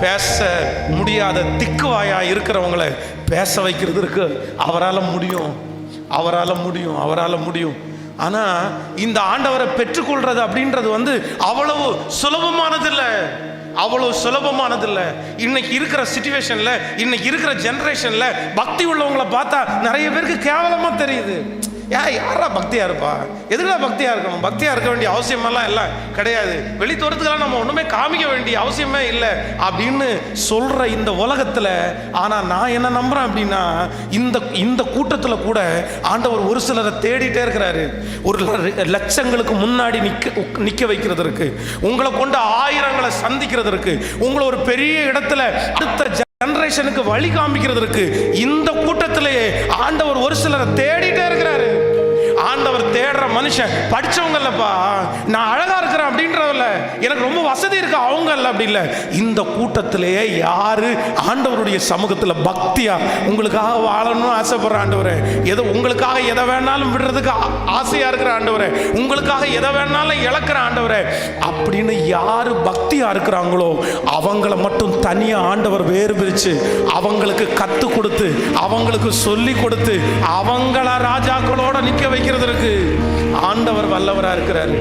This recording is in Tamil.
பேச முடியாத திக்குவாயா இருக்கிறவங்களை பேச வைக்கிறது இருக்கு. அவரால் முடியும். அவரால் முடியும். அவரால் முடியும். ஆனா இந்த ஆண்டவரை பெற்றுக்கொள்றது அப்படின்றது வந்து அவ்வளவு சுலபமானதில்லை. அவ்வளவு சுலபமானதில்ல. இன்னைக்கு இருக்கிற சுச்சுவேஷன்ல இன்னைக்கு இருக்கிற ஜென்ரேஷனில் பக்தி உள்ளவங்களை பார்த்தா நிறைய பேருக்கு கேவலமா தெரியுது. யா யாரா பக்தியாக இருப்பா? எதுக்குலாம் பக்தியாக இருக்கணும்? பக்தியாக இருக்க வேண்டிய அவசியமெல்லாம் இல்லை கிடையாது. வெளித்தோரத்துக்கெல்லாம் நம்ம ஒன்றுமே காமிக்க வேண்டிய அவசியமே இல்லை அப்படின்னு சொல்கிற இந்த உலகத்தில் ஆனால் நான் என்ன நம்புகிறேன் அப்படின்னா இந்த இந்த கூட்டத்தில் கூட ஆண்டவர் ஒரு சிலரை தேடிட்டே இருக்கிறாரு. ஒரு லட்சங்களுக்கு முன்னாடி நிற்க நிற்க வைக்கிறதற்கு உங்களை கொண்டு ஆயிரங்களை சந்திக்கிறதற்கு உங்களை ஒரு பெரிய இடத்துல அடுத்த ஜெனரேஷனுக்கு வழி காமிக்கிறதற்கு இந்த கூட்டத்திலேயே ஆண்டவர் ஒரு சிலரை தேடிட்டே இருக்கிறார். அவர் தேடுற மனுஷன் படித்தவங்க இல்லைப்பா நான் அழகா இருக்கிறேன் அப்படின்றதில்ல. எனக்கு ரொம்ப வசதி இருக்கு அவங்க இல்லை அப்படி இல்லை. இந்த கூட்டத்திலேயே யாரு ஆண்டவருடைய சமூகத்துல பக்தியா உங்களுக்காக வாழணும்னு ஆசைப்படுற ஆண்டவரே? ஏதோ உங்களுக்காக எதை வேணாலும் விடுறதுக்கு ஆசையாக ஆசையா இருக்கிற ஆண்டவரே? உங்களுக்காக எதை வேணாலும் இழக்கிற ஆண்டவரே? அப்படின்னு யாரு பக்தியா இருக்கிறாங்களோ அவங்கள மட்டும் தனியா ஆண்டவர் வேறு பிரித்து அவங்களுக்கு கத்து கொடுத்து அவங்களுக்கு சொல்லி கொடுத்து அவங்கள வைக்கிறதற்கு ஆண்டவர் வல்லவரா இருக்கிறார்.